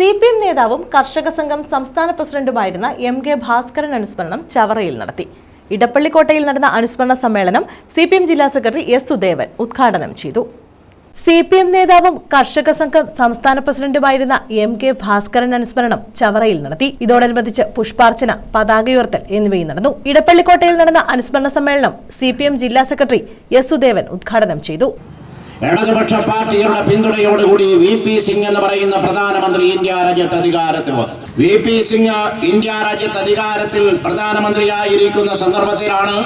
C P M നേതാവും കർഷക സംഘം സംസ്ഥാന പ്രസിഡന്റുമായിരുന്ന എം കെ ഭാസ്കരൻ അനുസ്മരണം ചവറയിൽ നടത്തി. ഇടപ്പള്ളിക്കോട്ടയിൽ നടന്ന അനുസ്മരണ സമ്മേളനം സി പി എം ജില്ലാ സെക്രട്ടറി എസ് സുദേവൻ ഉദ്ഘാടനം ചെയ്തു. സി പി എം നേതാവും കർഷക സംഘം സംസ്ഥാന പ്രസിഡന്റുമായിരുന്ന എം കെ ഭാസ്കരൻ അനുസ്മരണം ചവറയിൽ നടത്തി. ഇതോടനുബന്ധിച്ച് പുഷ്പാർച്ചന പതാകയുയർത്തൽ എന്നിവയും നടന്നു. ഇടപ്പള്ളിക്കോട്ടയിൽ നടന്ന അനുസ്മരണ സമ്മേളനം സി ജില്ലാ സെക്രട്ടറി എസ് സുദേവൻ ഉദ്ഘാടനം ചെയ്തു. ഇടതുപക്ഷ പാർട്ടിയുടെ പിന്തുണയോടുകൂടി വി പി സിംഗ് എന്ന് പറയുന്ന പ്രധാനമന്ത്രി ഇന്ത്യ രാജ്യത്ത് അധികാരത്തിൽ വന്നു. വി പി സിംഗ് ഇന്ത്യ രാജ്യത്ത് അധികാരത്തിൽ പ്രധാനമന്ത്രിയായിരിക്കുന്ന സന്ദർഭത്തിലാണ്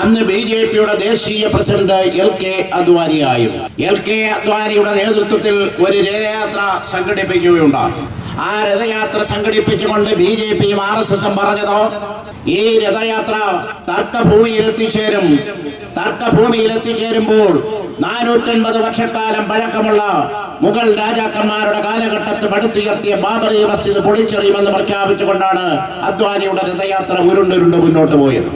അന്ന് ബി ജെ പിയുടെ ദേശീയ പ്രസിഡന്റ് എൽ കെ അദ്വാനിയായും എൽ കെ അദ്വാനിയുടെ നേതൃത്വത്തിൽ ഒരു രഥയാത്ര സംഘടിപ്പിക്കുകയുണ്ടായി. ആ രഥയാത്ര സംഘടിപ്പിച്ചുകൊണ്ട് ബി ജെ പിയും ആർ എസ് എസും പറഞ്ഞതോ? ഈ രഥയാത്ര തർക്കഭൂമിയിൽ എത്തിച്ചേരും തർക്കഭൂമിയിൽ എത്തിച്ചേരുമ്പോൾ നാനൂറ്റൻപത് വർഷക്കാലം പഴക്കമുള്ള മുഗൾ രാജാക്കന്മാരുടെ കാലഘട്ടത്തിൽ പടുത്തുയർത്തിയ ബാബറി മസ്ജിദ് പൊളിച്ചെറിയുമെന്ന് പ്രഖ്യാപിച്ചുകൊണ്ടാണ് അദ്വാനിയുടെ രഥയാത്ര ഉരുണ്ടുരുണ്ട് മുന്നോട്ട് പോയത്.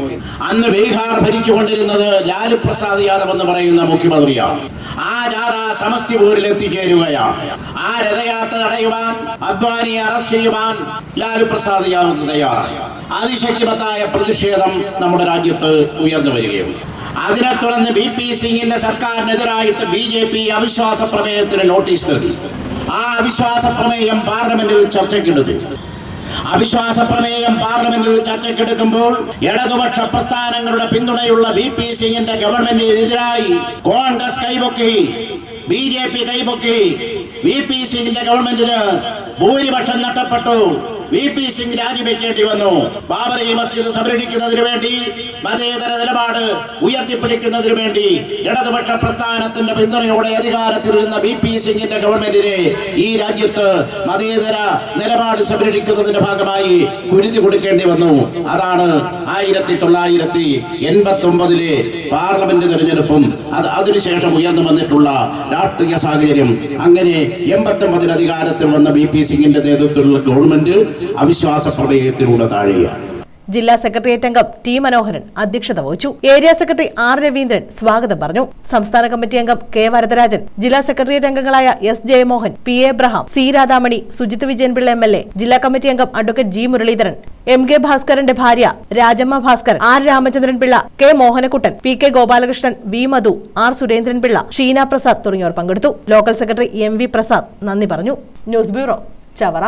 അന്ന് ബീഹാർ ഭരിച്ചുകൊണ്ടിരുന്നത് ലാലു പ്രസാദ് യാദവ് എന്ന് പറയുന്ന മുഖ്യമന്ത്രിയാണ്. ആ ജാഥ സമസ്തിപൂരിൽ എത്തിച്ചേരുകയാണ്. ആ രഥയാത്ര തടയുവാൻ അദ്വാനിയെ അറസ്റ്റ് ചെയ്യുവാൻ ലാലു പ്രസാദ് യാദവ് തയ്യാറായി അതിശക്തിമത്തായ പ്രതിഷേധം നമ്മുടെ രാജ്യത്ത് ഉയർന്നു വരികയുണ്ട്. അതിനെ തുടർന്ന് ബി പി സിംഗിന്റെ സർക്കാരിനെതിരായിട്ട് ബി ജെ പി അവിശ്വാസ പ്രമേയത്തിന് നോട്ടീസ് നൽകി. ആ അവിശ്വാസ പ്രമേയം പാർലമെന്റിൽ ചർച്ചയ്ക്കെടുത്തു അവിശ്വാസ പ്രമേയം പാർലമെന്റിൽ ചർച്ചയ്ക്കെടുക്കുമ്പോൾ ഇടതുപക്ഷ പ്രസ്ഥാനങ്ങളുടെ പിന്തുണയുള്ള ബി പി സിംഗിന്റെ ഗവൺമെന്റിനെതിരായി കോൺഗ്രസ് കൈപൊക്കി ബി ജെ പി കൈപൊക്കി ബി പി സിംഗിന്റെ ഗവൺമെന്റിന് ഭൂരിപക്ഷം നഷ്ടപ്പെട്ടു. വി പി സിംഗ് രാജിവെക്കേണ്ടി വന്നു. ബാബറി മസ്ജിദ് സംരക്ഷിക്കുന്നതിന് വേണ്ടി മതേതര നിലപാട് ഉയർത്തിപ്പിടിക്കുന്നതിന് വേണ്ടി ഇടതുപക്ഷ പ്രസ്ഥാനത്തിന്റെ പിന്തുണയോടെ അധികാരത്തിലിരുന്ന ബി പി സിംഗിന്റെ ഗവൺമെന്റിനെ ഈ രാജ്യത്ത് മതേതര നിലപാട് സംരക്ഷിക്കുന്നതിന്റെ ഭാഗമായി കുരുതി കൊടുക്കേണ്ടി വന്നു. അതാണ് ആയിരത്തി തൊള്ളായിരത്തി എൺപത്തി ഒമ്പതിലെ പാർലമെന്റ് തെരഞ്ഞെടുപ്പും അത് അതിനുശേഷം ഉയർന്നു വന്നിട്ടുള്ള രാഷ്ട്രീയ സാഹചര്യം. അങ്ങനെ എൺപത്തി ഒമ്പതിൽ അധികാരത്തിൽ വന്ന ബി പി സിംഗിന്റെ നേതൃത്വത്തിലുള്ള ഗവൺമെന്റ് അവിശ്വാസ പ്രമേയത്തിലൂടെ താഴെയാണ്. ജില്ലാ സെക്രട്ടേറിയറ്റ് അംഗം ടി മനോഹരൻ അധ്യക്ഷത വഹിച്ചു. ഏരിയ സെക്രട്ടറി ആർ രവീന്ദ്രൻ സ്വാഗതം പറഞ്ഞു. സംസ്ഥാന കമ്മിറ്റി അംഗം കെ വരദരാജൻ ജില്ലാ സെക്രട്ടേറിയറ്റ് അംഗങ്ങളായ S Jayamohan P Abraham C Radhamani Sujith Vijayanpillai M L A ജില്ലാ കമ്മിറ്റി അംഗം advocate G Muraleedharan M K ഭാസ്കരന്റെ ഭാര്യ Rajamma Bhaskar R Ramachandran Pillai K Mohanakuttan P K Gopalakrishnan V Madhu R Surendran Pillai Sheena Prasad തുടങ്ങിയവർ പങ്കെടുത്തു. Local secretary M V Prasad നന്ദി പറഞ്ഞു. News bureau Chavara.